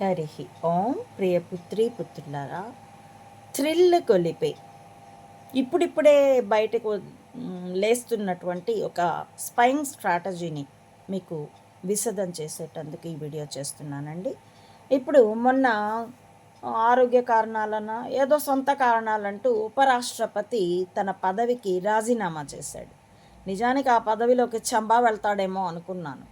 హరి ఓం ప్రియపుత్రి పుత్రులారా thrill కొలిపే. ఇప్పుడిప్పుడే బయటకు లేస్తున్నటువంటి ఒక స్పైయింగ్ స్ట్రాటజీని మీకు విశదం చేసేటందుకు ఈ వీడియో చేస్తున్నానండి. ఇప్పుడు మొన్న ఆరోగ్య కారణాలన ఏదో సొంత కారణాలంటూ ఉపరాష్ట్రపతి తన పదవికి రాజీనామా చేశాడు. నిజానికి ఆ పదవిలోకి చంబా వెళ్తాడేమో అనుకున్నాను.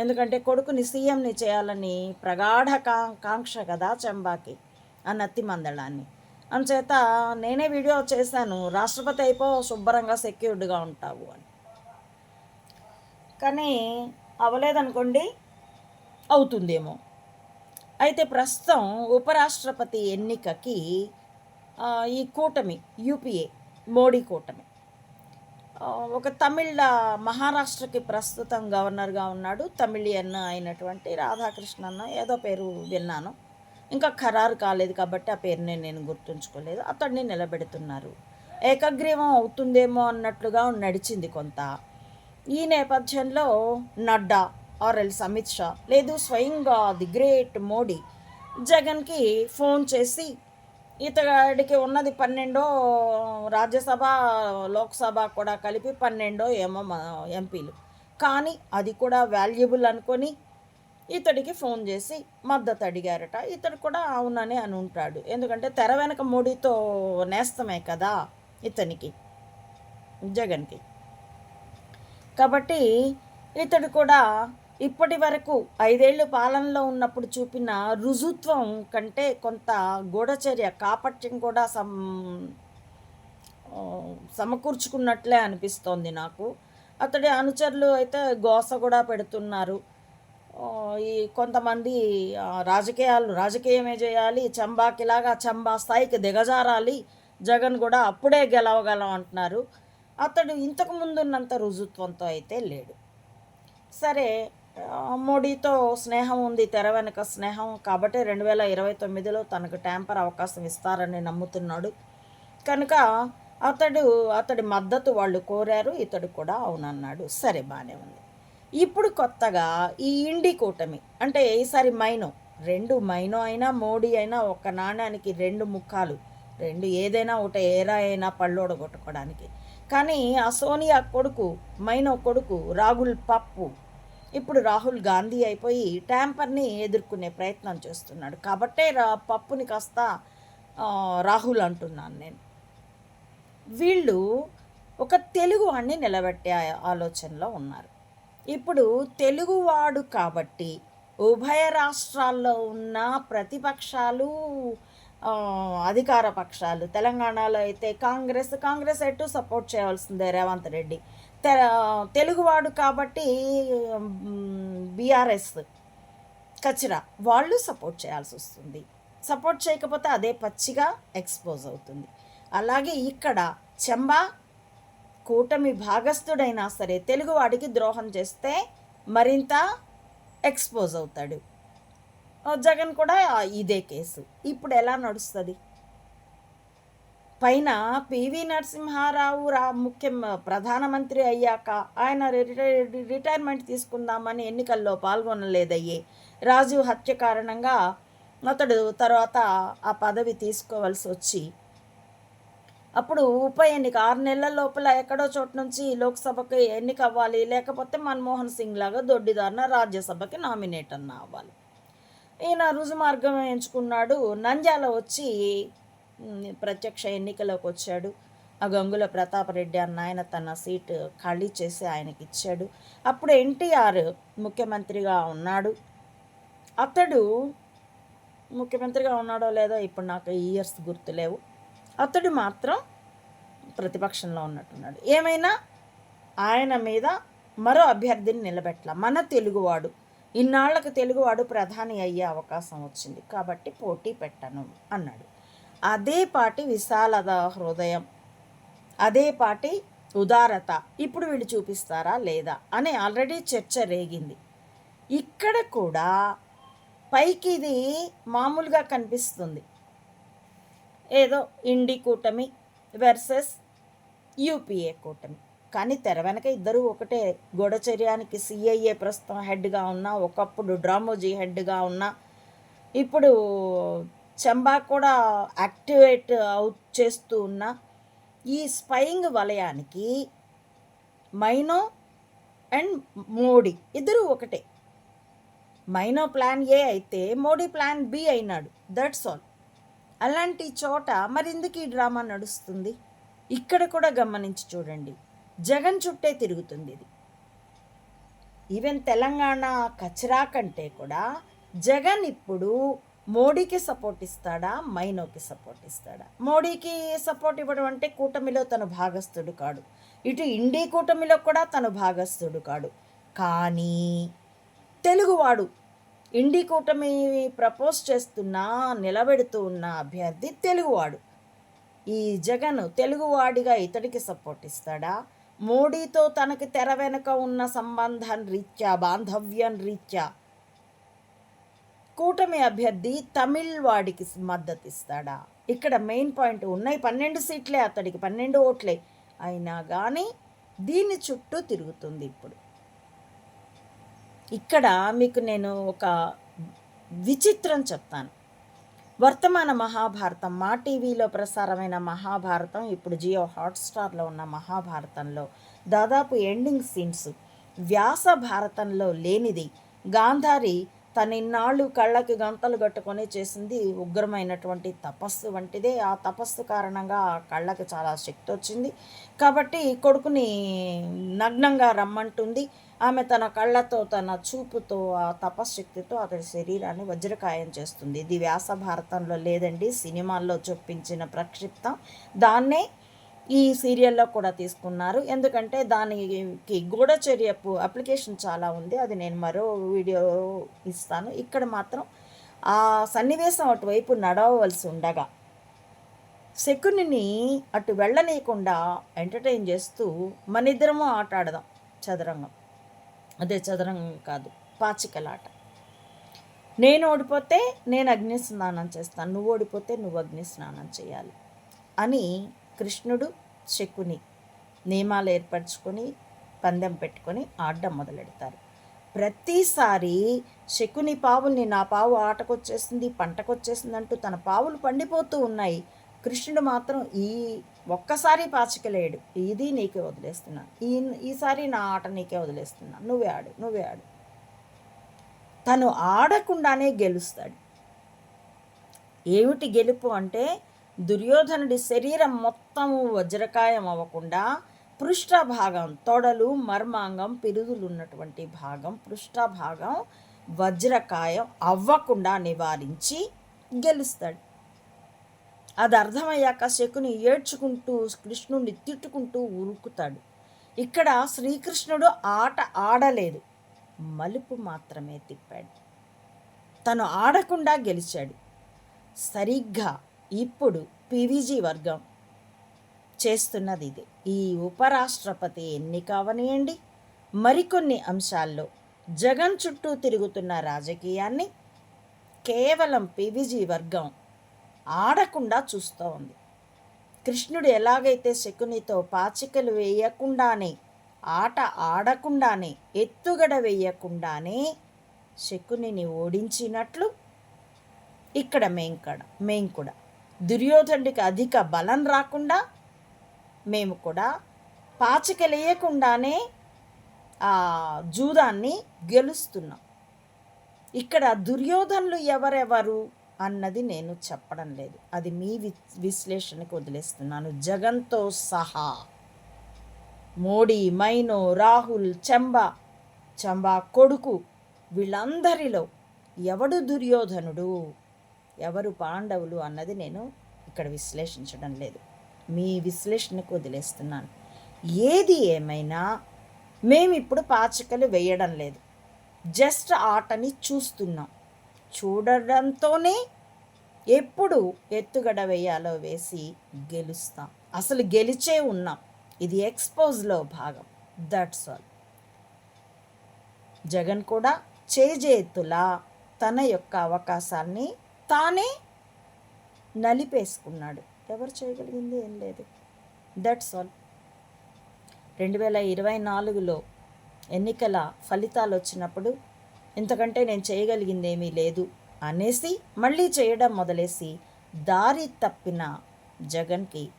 ఎందుకంటే కొడుకుని సీఎంని చేయాలని ప్రగాఢ కాంక్ష కదా చంబాకి ఆ నత్తి మందళాన్ని అందుచేత నేనే వీడియో చేశాను రాష్ట్రపతి అయిపో శుభ్రంగా సెక్యూర్డ్గా ఉంటావు అని. కానీ అవ్వలేదనుకోండి అవుతుందేమో. అయితే ప్రస్తుతం ఉపరాష్ట్రపతి ఎన్నికకి ఈ కూటమి యూపీఏ మోడీ కూటమి ఒక తమిళ మహారాష్ట్రకి ప్రస్తుతం గవర్నర్గా ఉన్నాడు. తమిళియన్ అయినటువంటి రాధాకృష్ణన్న ఏదో పేరు విన్నాను. ఇంకా ఖరారు కాలేదు కాబట్టి ఆ పేరుని నేను గుర్తుంచుకోలేదు. అతన్ని నిలబెడుతున్నారు. ఏకగ్రీవం అవుతుందేమో అన్నట్లుగా నడిచింది కొంత. ఈ నేపథ్యంలో నడ్డా ఆర్ఎల్స్ అమిత్ షా లేదు స్వయంగా ది గ్రేట్ మోడీ జగన్కి ఫోన్ చేసి ఇతడికి ఉన్నది పన్నెండో రాజ్యసభ లోక్సభ కూడా కలిపి పన్నెండో ఏమో ఎంపీలు. కానీ అది కూడా వాల్యుబుల్ అనుకొని ఇతడికి ఫోన్ చేసి మద్దతు అడిగారట. ఇతడు కూడా అవునని అని ఉంటాడు. ఎందుకంటే తెర వెనక మోడీతో నేస్తమే కదా ఇతనికి జగన్కి. కాబట్టి ఇతడు కూడా ఇప్పటి వరకు ఐదేళ్ళు పాలనలో ఉన్నప్పుడు చూపిన రుజుత్వం కంటే కొంత గూఢచర్య కాపట్యం కూడా సమ్ సమకూర్చుకున్నట్లే అనిపిస్తోంది నాకు. అతడి అనుచరులు అయితే గోస కూడా పెడుతున్నారు. ఈ కొంతమంది రాజకీయాలు రాజకీయమే చేయాలి చంబాకిలాగా చంబా స్థాయికి దిగజారాలి జగన్ కూడా అప్పుడే గెలవగలం అంటున్నారు. అతడు ఇంతకు ముందున్నంత రుజుత్వంతో అయితే లేడు. సరే మోడీతో స్నేహం ఉంది తెర వెనక స్నేహం. కాబట్టి రెండు వేల ఇరవై తొమ్మిదిలో తనకు ట్యాంపర్ అవకాశం ఇస్తారని నమ్ముతున్నాడు. కనుక అతడు అతడి మద్దతు వాళ్ళు కోరారు ఇతడు కూడా అవునన్నాడు. సరే బాగానే ఉంది. ఇప్పుడు కొత్తగా ఈ ఇండి కూటమి అంటే ఈసారి మైనో రెండు మైనో అయినా మోడీ అయినా ఒక నాణ్యానికి రెండు ముఖాలు రెండు ఏదైనా ఒకటి ఏరా అయినా పళ్ళోడ కొట్టుకోవడానికి. కానీ ఆ సోనియా కొడుకు మైనో కొడుకు రాహుల్ పప్పు ఇప్పుడు రాహుల్ గాంధీ అయిపోయి ట్యాంపర్ని ఎదుర్కొనే ప్రయత్నం చేస్తున్నాడు. కాబట్టే రా పప్పుని కాస్త రాహుల్ అంటున్నాను నేను. వీళ్ళు ఒక తెలుగు వాడిని నిలబెట్టే ఆలోచనలో ఉన్నారు. ఇప్పుడు తెలుగువాడు కాబట్టి ఉభయ రాష్ట్రాల్లో ఉన్న ప్రతిపక్షాలు అధికార పక్షాలు. తెలంగాణలో అయితే కాంగ్రెస్ కాంగ్రెస్ ఎటు సపోర్ట్ చేయవలసిందే రేవంత్ రెడ్డి. తె తెలుగువాడు కాబట్టి బీఆర్ఎస్ కచరా వాళ్ళు సపోర్ట్ చేయాల్సి వస్తుంది. సపోర్ట్ చేయకపోతే అదే పచ్చిగా ఎక్స్పోజ్ అవుతుంది. అలాగే ఇక్కడ చెంబా కూటమి భాగస్థుడైనా సరే తెలుగువాడికి ద్రోహం చేస్తే మరింత ఎక్స్పోజ్ అవుతాడు. జగన్ కూడా ఇదే కేసు. ఇప్పుడు ఎలా నడుస్తుంది? పైన పివి నరసింహారావు రా ముఖ్య ప్రధానమంత్రి అయ్యాక ఆయన రిటై- రిటైర్మెంట్ తీసుకుందామని ఎన్నికల్లో పాల్గొనలేదయ్యే రాజీవ్ హత్య కారణంగా అతడు తర్వాత ఆ పదవి తీసుకోవాల్సి వచ్చి అప్పుడు ఉప ఎన్నిక ఆరు నెలల లోపల ఎక్కడో చోటు నుంచి లోక్సభకి ఎన్నిక అవ్వాలి లేకపోతే మన్మోహన్ సింగ్ లాగా దొడ్డిదారిన రాజ్యసభకి నామినేట్ అన్న అవ్వాలి. ఈయన రుజుమార్గం ఎంచుకున్నాడు. నంద్యాల వచ్చి ప్రత్యక్ష ఎన్నికలోకి వచ్చాడు. ఆ గంగుల ప్రతాపరెడ్డి అన్న ఆయన తన సీటు ఖాళీ చేసి ఆయనకి ఇచ్చాడు. అప్పుడు ఎన్టీఆర్ ముఖ్యమంత్రిగా ఉన్నాడు. అతడు ముఖ్యమంత్రిగా ఉన్నాడో లేదో ఇప్పుడు నాకు ఇయర్స్ గుర్తులేవు అతడు మాత్రం ప్రతిపక్షంలో ఉన్నట్టున్నాడు. ఏమైనా ఆయన మీద మరో అభ్యర్థిని నిలబెట్టాల? మన తెలుగువాడు. ఇన్నాళ్ళకు తెలుగువాడు ప్రధాని అయ్యే అవకాశం వచ్చింది. కాబట్టి పోటీ పెట్టను అన్నాడు. అదే పాటి విశాలద హృదయం అదే పాటి ఉదారత. ఇప్పుడు వీళ్ళు చూపిస్తారా లేదా అని ఆల్రెడీ చర్చ రేగింది. ఇక్కడ కూడా పైకి ఇది మామూలుగా కనిపిస్తుంది. ఏదో ఇండి కూటమి వర్సెస్ యూపీఏ కూటమి. కానీ తెర వెనక ఇద్దరూ ఒకటే. గూఢచర్యానికి సిఐఏ ప్రస్తుతం హెడ్గా ఉన్న ఒకప్పుడు డ్రామోజీ హెడ్గా ఉన్న. ఇప్పుడు చంబా కూడా యాక్టివేట్ అవుట్ చేస్తూ ఉన్న ఈ స్పైయింగ్ వలయానికి మైనో అండ్ మోడీ ఇద్దరు ఒకటే. మైనో ప్లాన్ ఏ అయితే మోడీ ప్లాన్ బి అయినాడు. That's all. అలాంటి చోట మరెందుకు ఈ డ్రామా నడుస్తుంది? ఇక్కడ కూడా గమనించి చూడండి. జగన్ చుట్టే తిరుగుతుంది ఇది. ఈవెన్ తెలంగాణ కచరా కంటే కూడా జగన్ ఇప్పుడు మోడీకి సపోర్ట్ ఇస్తాడా? మైనోకి సపోర్ట్ ఇస్తాడా? మోడీకి సపోర్ట్ ఇవ్వడం అంటే కూటమిలో తను భాగస్థుడు కాడు. ఇటు ఇండి కూటమిలో కూడా తను భాగస్థుడు కాడు. కానీ తెలుగువాడు ఇండి కూటమి ప్రపోజ్ చేస్తున్న నిలబెడుతూ ఉన్న అభ్యర్థి తెలుగువాడు. ఈ జగన్ తెలుగువాడిగా ఇతడికి సపోర్ట్ ఇస్తాడా? మోడీతో తనకి తెర వెనుక ఉన్న సంబంధం రీత్యా బాంధవ్యం రీత్యా కూటమి అభ్యర్థి తమిళ్ వాడికి మద్దతిస్తాడా? ఇక్కడ మెయిన్ పాయింట్ ఉన్నాయి. పన్నెండు సీట్లే అతడికి పన్నెండు ఓట్లే. అయినా కానీ దీని చుట్టూ తిరుగుతుంది ఇప్పుడు. ఇక్కడ మీకు నేను ఒక విచిత్రం చెప్తాను. వర్తమాన మహాభారతం మా టీవీలో ప్రసారమైన మహాభారతం ఇప్పుడు జియో హాట్స్టార్లో ఉన్న మహాభారతంలో దాదాపు ఎండింగ్ సీన్స్. వ్యాస భారతంలో లేనిది గాంధారి తన ఇన్నాళ్ళు కళ్ళకి గంతలు కట్టుకొని చేసింది ఉగ్రమైనటువంటి తపస్సు వంటిదే. ఆ తపస్సు కారణంగా ఆ కళ్ళకి చాలా శక్తి వచ్చింది. కాబట్టి కొడుకుని నగ్నంగా రమ్మంటుంది. ఆమె తన కళ్ళతో తన చూపుతో ఆ తపశ్శక్తితో అతడి శరీరాన్ని వజ్రకాయం చేస్తుంది. ఇది వ్యాస భారతంలో లేదండి సినిమాల్లో చొప్పించిన ప్రక్షిప్తం. దాన్నే ఈ సీరియల్లో కూడా తీసుకున్నారు. ఎందుకంటే దానికి గూఢచర్యపు అప్లికేషన్ చాలా ఉంది. అది నేను మరో వీడియో ఇస్తాను. ఇక్కడ మాత్రం ఆ సన్నివేశం అటువైపు నడవవలసి ఉండగా శకునిని అటు వెళ్ళనీయకుండా ఎంటర్టైన్ చేస్తూ మన ఇద్దరము ఆట ఆడదాం. చదరంగం. అదే చదరంగం కాదు పాచికలాట. నేను ఓడిపోతే నేను అగ్ని స్నానం చేస్తాను. నువ్వు ఓడిపోతే నువ్వు అగ్ని స్నానం చేయాలి అని కృష్ణుడు శకుని నియమాలు ఏర్పరచుకొని పందెం పెట్టుకొని ఆడడం మొదలెడతారు. ప్రతిసారి శకుని పావుల్ని నా పావు ఆటకొచ్చేసింది పంటకొచ్చేసింది అంటూ తన పావులు పండిపోతూ ఉన్నాయి. కృష్ణుడు మాత్రం ఈ ఒక్కసారి పాచికలేడు. ఇది నీకే వదిలేస్తున్నాను ఈ ఈసారి నా ఆట నీకే వదిలేస్తున్నాను నువ్వే ఆడు నువ్వే ఆడు. తను ఆడకుండానే గెలుస్తాడు. ఏమిటి గెలుపు అంటే దుర్యోధనుడి శరీరం మొత్తము వజ్రకాయం అవ్వకుండా పృష్ఠభాగం తొడలు మర్మాంగం పిరుదులు ఉన్నటువంటి భాగం పృష్ఠభాగం వజ్రకాయం అవ్వకుండా నివారించి గెలుస్తాడు. అది అర్థమయ్యాక శకుని ఏడ్చుకుంటూ కృష్ణుడిని తిట్టుకుంటూ ఉరుకుతాడు. ఇక్కడ శ్రీకృష్ణుడు ఆట ఆడలేదు. మలుపు మాత్రమే తిప్పాడు. తను ఆడకుండా గెలిచాడు. సరిగ్గా ఇప్పుడు పీవీజీ వర్గం చేస్తున్నది ఇది ఈ ఉపరాష్ట్రపతి ఎన్నిక అవనియండి మరికొన్ని అంశాల్లో జగన్ చుట్టూ తిరుగుతున్న రాజకీయాన్ని కేవలం పీవీజీ వర్గం ఆడకుండా చూస్తూ ఉంది కృష్ణుడు ఎలాగైతే శకునితో పాచికలు వేయకుండానే ఆట ఆడకుండానే ఎత్తుగడ వేయకుండానే శకునిని ఓడించినట్లు ఇక్కడ మేం కూడా మేం కూడా దుర్యోధనుడికి అధిక బలం రాకుండా మేము కూడా పాచికలేయకుండానే ఆ జూదాన్ని గెలుస్తున్నాం. ఇక్కడ దుర్యోధనులు ఎవరెవరు అన్నది నేను చెప్పడం లేదు. అది మీ వి విశ్లేషణకు వదిలేస్తున్నాను. జగన్తో సహా మోడీ మైనో రాహుల్ చెంబా చంబా కొడుకు వీళ్ళందరిలో ఎవడు దుర్యోధనుడు? ఎవరు పాండవులు అన్నది నేను ఇక్కడ విశ్లేషించడం లేదు. మీ విశ్లేషణకు వదిలేస్తున్నాను. ఏది ఏమైనా మేము ఇప్పుడు పాచికలు వేయడం లేదు. జస్ట్ ఆటని చూస్తున్నాం. చూడడంతోనే ఎప్పుడు ఎత్తుగడ వేయాలో వేసి గెలుస్తాం. అసలు గెలిచే ఉన్నాం. ఇది ఎక్స్పోజ్లో భాగం. దట్స్ ఆల్ జగన్ కూడా చేజేతులా తన యొక్క అవకాశాన్ని తానే నలిపేసుకున్నాడు. ఎవరు చేయగలిగింది? ఏం లేదు. దట్స్ ఆల్ రెండు వేల ఇరవై నాలుగులో ఎన్నికల ఫలితాలు వచ్చినప్పుడు ఇంతకంటే నేను చేయగలిగింది ఏమీ లేదు అనేసి మళ్ళీ చేయడం మొదలేసి దారి తప్పిన జగన్కి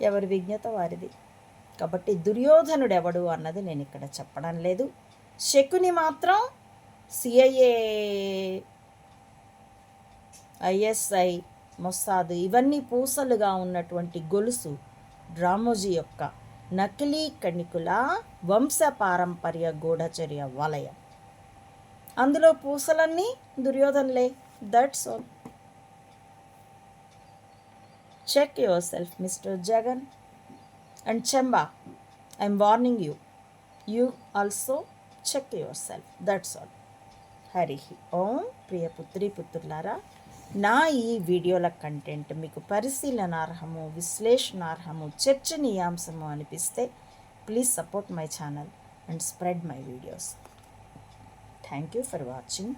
ఎవరి విజ్ఞత వారిది. కాబట్టి దుర్యోధనుడెవడు అన్నది నేను ఇక్కడ చెప్పడం లేదు. శకుని మాత్రం సిఐఏ ఐఎస్ఐ మొస్సాద్ ఇవన్నీ పూసలుగా ఉన్నటువంటి గొలుసు డ్రామోజీ యొక్క నకిలీ కణికుల వంశ పారంపర్య గూఢచర్య వలయం. అందులో పూసలన్నీ దుర్యోధనలే. That's all check yourself mister Jagan and Chemba I'm warning you you also check yourself that's all Hari Om ప్రియ పుత్రి పుత్రులారా నా ఈ వీడియోల కంటెంట్ మీకు పరిశీలనార్హము విశ్లేషణార్హము చర్చనీయాంశము అనిపిస్తే please support my channel and spread my videos. Thank you for watching.